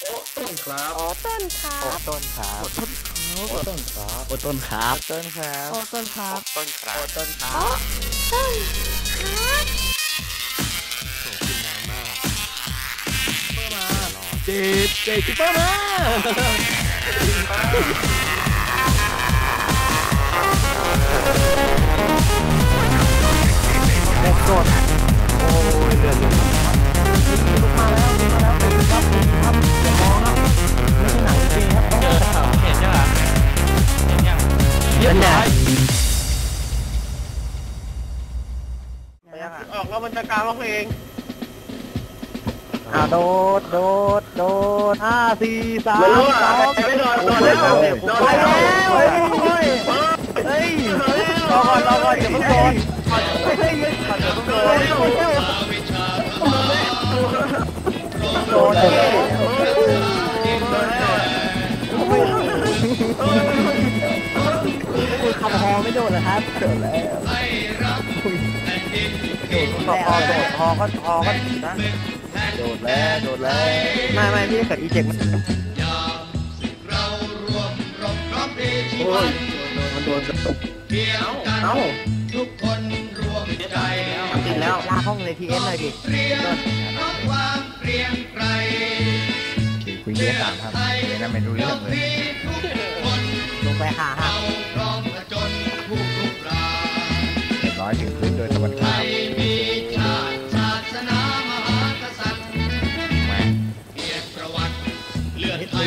โอ้ต้นครับโอ้ต้นครัโอ้บต้นครับโอ้ต้นครับโอ้ต้นครับต้นครับโอ้ต้นครับต้นครัโอ้บต้นครัโอ้บต้นครับกินน้ำมากเจ็ดเจ็ดจิ๊บเปอร์มาเด็กส ออกแล้วมันจะกลางร้องเพลงอ่าโดดโดดโดดห้าสี่สามไม่รู้สอะองไม่โดนโดนแล้วโดนไปแล้แล้ววเฮ้ยเฮ้ยรอก่อนรอก่อนอย่าเพิ่งโดนเฮ้ยเฮ้ยอย่าเพิ่งโดนโดนเลยขับฮอไม่โดนเหรอครับโดนแล้ว พอพอโดดพอก็พอก็นะโดนแล้วโดนแล้วไม่ไม่พี่เกิดอีเจ็กมันโอ้ยมันโดนกระตุกเอ้าทุกคนรวมใจติดแล้วลากห้องเลยทีเอสเลยดิคุยเยี่ยสามครับไม่น่าไม่รู้เรื่องเลยลงไปขาหักเรียบร้อยถึงพื้นโดยตะวัน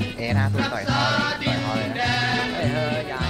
เอเอหน้าสู้ต่อยคอต่อยเขาเลยนะเฮ้ยเฮ้ยอย่า